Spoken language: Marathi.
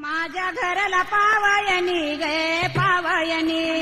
माझ्या घराला पावयनी गे पावयनी.